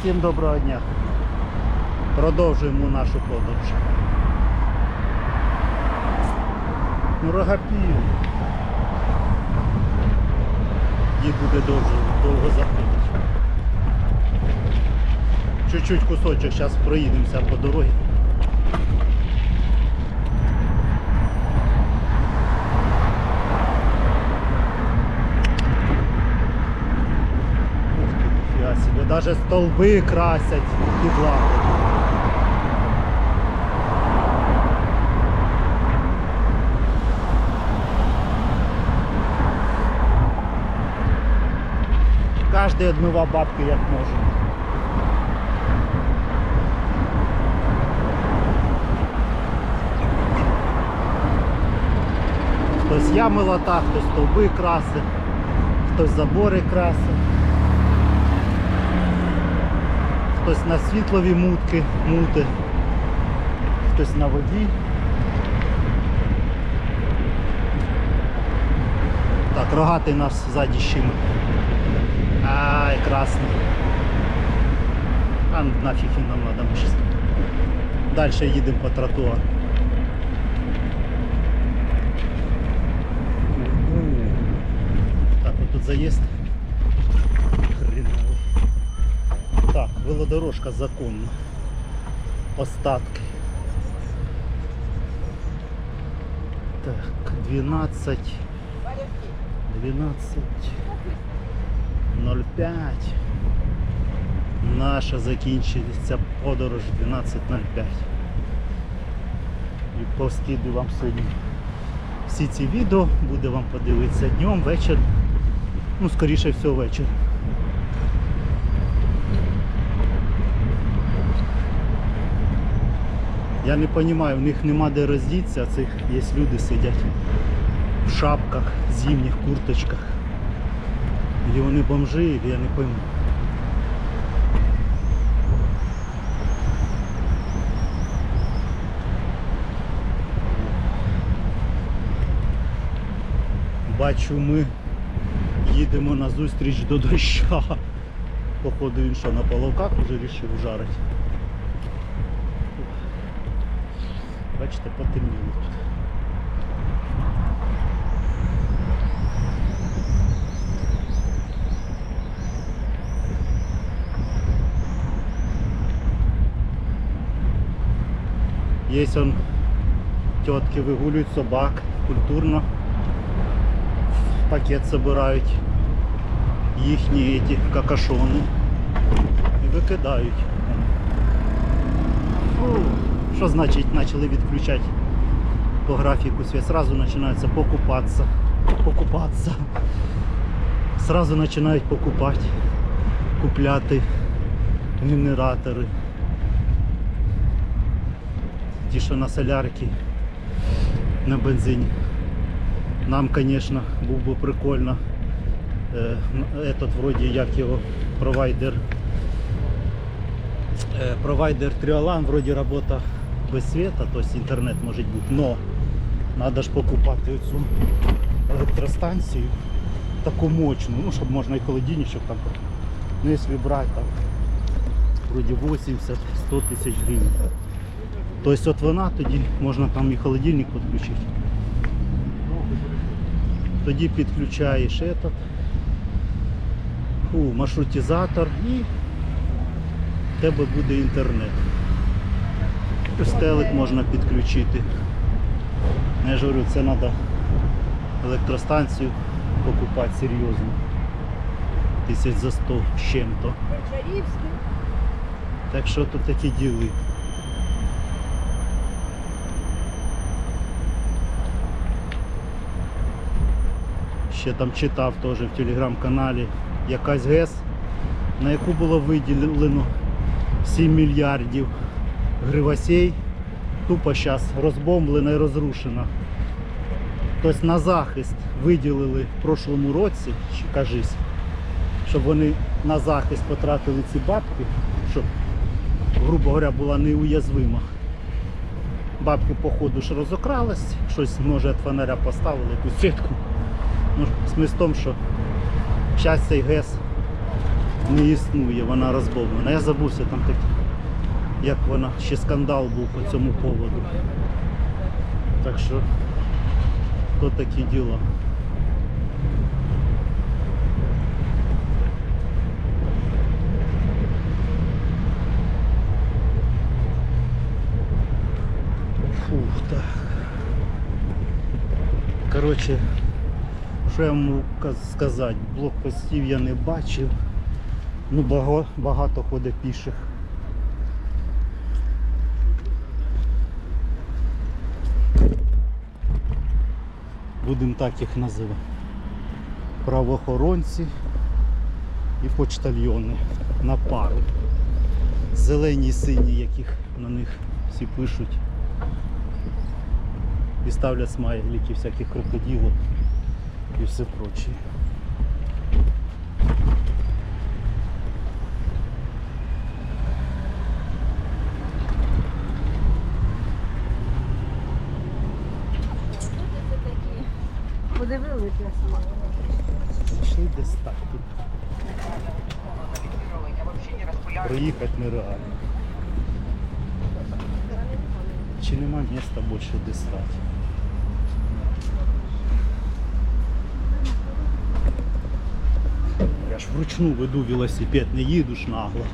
Всім доброго дня. Продовжуємо нашу подорож. Ну. Їх буде довго, довго заходити. Чуть-чуть кусочок, зараз проїдемося по дорозі. Даже столби красять підлаги. Кожен відмивав бабки як може. Хтось ями лата, хтось стовби красить, хтось забори красить. Хтось на світлові мутки, мути, хтось на воді. Так, рогатий нас ззаді щиме. Ай, красний. А нафіг він нам надо щас. Далі їдемо по тротуару. Так, вот тут заїзд. Велодорожка законна. Остатки. Так, 12. 12. 05. Наша закінчиться подорож 12.05. І поскидую вам сьогодні всі ці відео, буде вам подивитися днем, вечір. Ну, скоріше всього вечір. Я не розумію, в них нема де роздітися, а цих є люди сидять в шапках, зимніх курточках. Или вони бомжи, или я не пойму. Бачу, ми їдемо на зустріч до доща. Походу він що, на половках вже вирішив жарити. Бачите, потемніло тут. Є он тітки вигулюють собак культурно. В пакет собирають їхні эти какашони і викидають. Що значить почали відключати по графіку світ? Сразу починаються покупатися. Покупатися. Сразу починають покупати, купляти генератори. Ті, що на солярки, на бензині. Нам, звісно, був би прикольно. Е, Этот вроді як його провайдер. Е, Провайдер Триолан вроді робота без света, тобто інтернет може бути, но треба ж покупати цю електростанцію таку мощну, ну щоб можна і холодильничок там, ну якщо брати там вроді 80-100 тисяч гривень. Тобто от вона тоді можна там і холодильник підключити. Тоді підключаєш этот, фу, маршрутизатор і в тебе буде інтернет. Плюс можна підключити. Я ж говорю, це треба електростанцію покупати серйозно. Тисяч за 100 з чим-то. Так що тут такі діли. Ще там читав теж в телеграм-каналі якась ГЕС, на яку було виділено 7 мільярдів гривасей. Тупо зараз розбомблена і розрушена. Тобто на захист виділили в прошлому році, кажись, щоб вони на захист потратили ці бабки, щоб грубо говоря, була неуязвима. Бабки, походу, ж розокралась, щось, може, від фонаря поставили, якусь сітку. Ну, смисл в тому, що зараз цей ГЕС не існує, вона розбомблена. Я забувся там так, як вона, ще скандал був по цьому поводу. Так що, то такі діла. Фух, так. Коротше, що я можу сказати? Блокпостів я не бачив. Ну, багато, ходить піших. Будемо так їх називати. Правоохоронці і почтальйони на пару. Зелені і сині, яких на них всі пишуть. І ставлять смайлики всяких крокодилів і все прочее. Подивилися сама. Зайшли десь так тут. Проїхати нереально. Чи нема міста більше де стати? Я ж вручну веду велосипед, не їду ж нагло.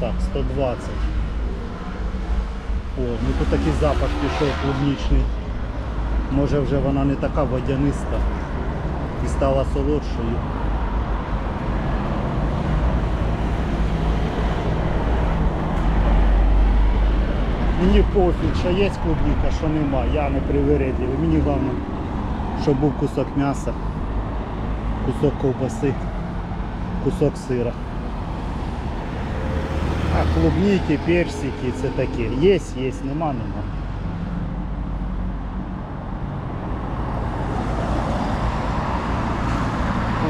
Так, 120. О, ну тут такий запах пішов клубнічний. Може вже вона не така водяниста і стала солодшою. Мені пофіг, що є клубніка, що нема, я не привередливий. Мені головне, щоб був кусок м'яса, кусок ковбаси, кусок сира. А клубніки, персики, це таке. Є, є, нема, нема. Фу.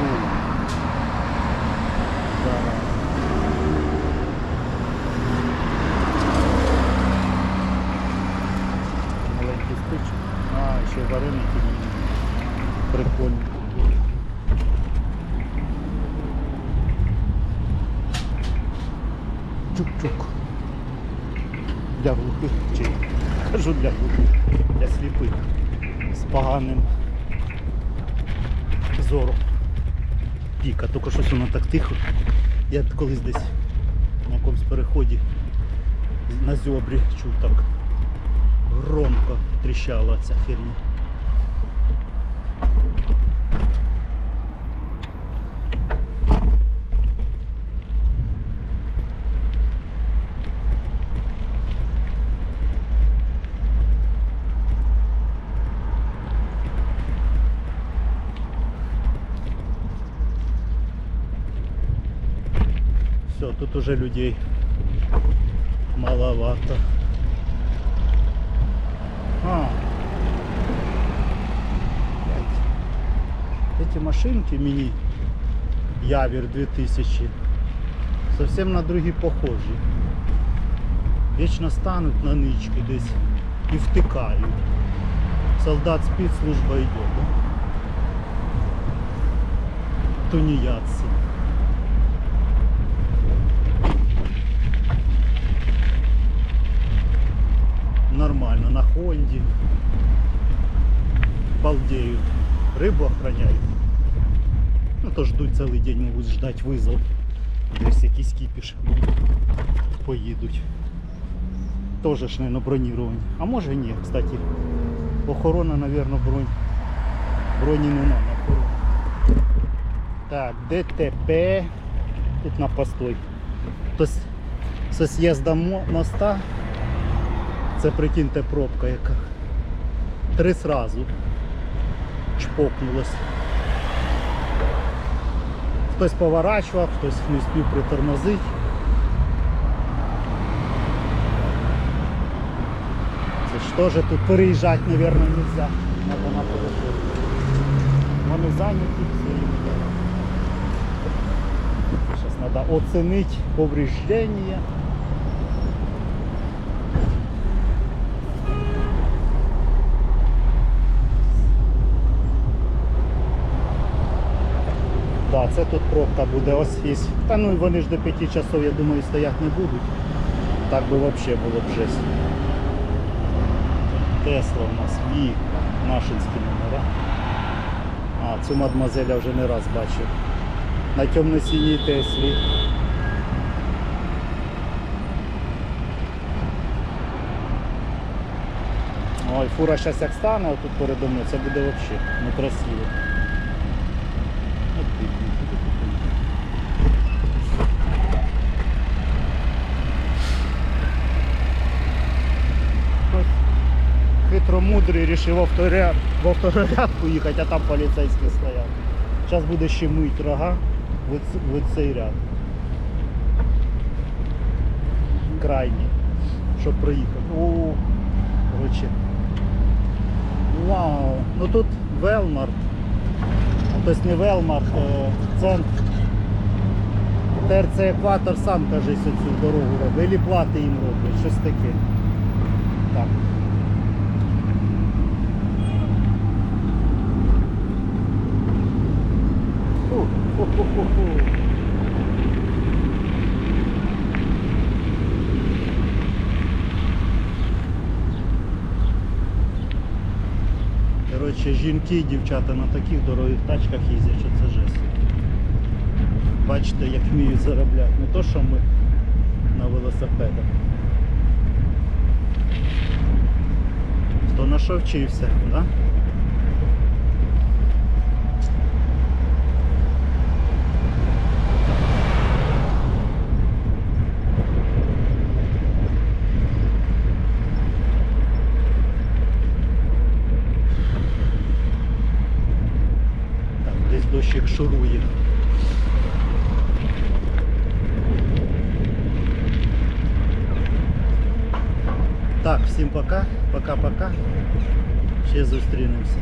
Да. Маленький стичок. А, ще вареники. Прикольно. Чук-чук. Для глухих чи кажу для для сліпих з поганим зором. Піка, тільки щось воно так тихо. Я колись десь на якомусь переході на зьобрі чув так громко тріщала ця херня. тут уже людей маловато. А. Блядь. Эти машинки мини Явер 2000 совсем на другі похожі. Вічно стануть на нички десь і втикають. Солдат спецслужба йде, да? Тунеядці. на Хонді. Балдеют. Рыбу охраняют. Ну то ждуть цілий день, можуть ждать визов. Десь якийсь кіпіш поїдуть. Тоже ж, наверное, броніровані. А може ні, кстати. Охорона, наверное, бронь. Броні не надо охорона. Так, ДТП. Тут на постой. Тобто з з'їзда мо- моста це прикиньте пробка яка. Три сразу чпокнулось. Хтось поворачував, хтось не спів притормозити. Це ж теж тут переїжджати, мабуть, не можна. На переход. Вони зайняті все. Зараз треба оцінити повреждення. Це тут пробка буде ось є. Та ну вони ж до 5 часов, я думаю, стояти не будуть. Так би взагалі було б жесть. Тесла у нас і машинські номера. А, цю мадмазель я вже не раз бачив. На темно-синій Теслі. Ой, фура зараз як стане тут передо мною, це буде взагалі некрасиво. Хитромудрий рішив в авторяд, в авторядку їхати, а там поліцейський стояв. Зараз буде ще мить рога в, цей ряд. Крайній, щоб проїхати. О, коротше. Вау, ну тут Велмарт. Тобто не Велмарт, е, центр. ТРЦ Екватор сам, кажись, цю дорогу робить. Ілі плати їм роблять, щось таке. Так. Фу, фу, фу, фу, фу. Коротше, жінки і дівчата на таких дорогих тачках їздять, що це жесть. Бачите, як вміють заробляти. Не то, що ми на велосипедах. Хто на що вчився, да? Так, десь дощик шурує. Так, всім пока. Пока-пока. Ще зустрінемося.